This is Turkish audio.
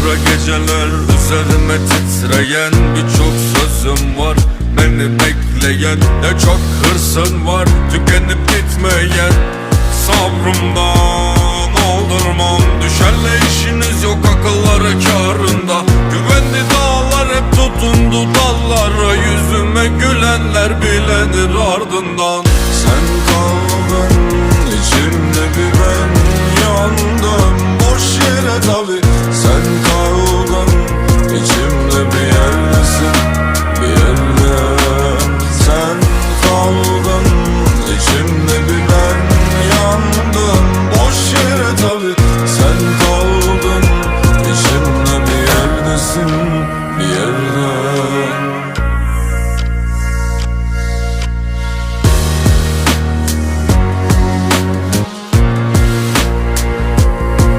kara geceler Üzerime titreyen birçok sözüm var. Beni bekleyen ne çok hırsın var. Tükenip gitmeyen sabrımdan aldırmam. Düşenle işiniz yok akılları karında Güvenli dağlar hep tutundu dallara. Yüzüme gülenler bilenir ardından. Sen kaldın bir yerden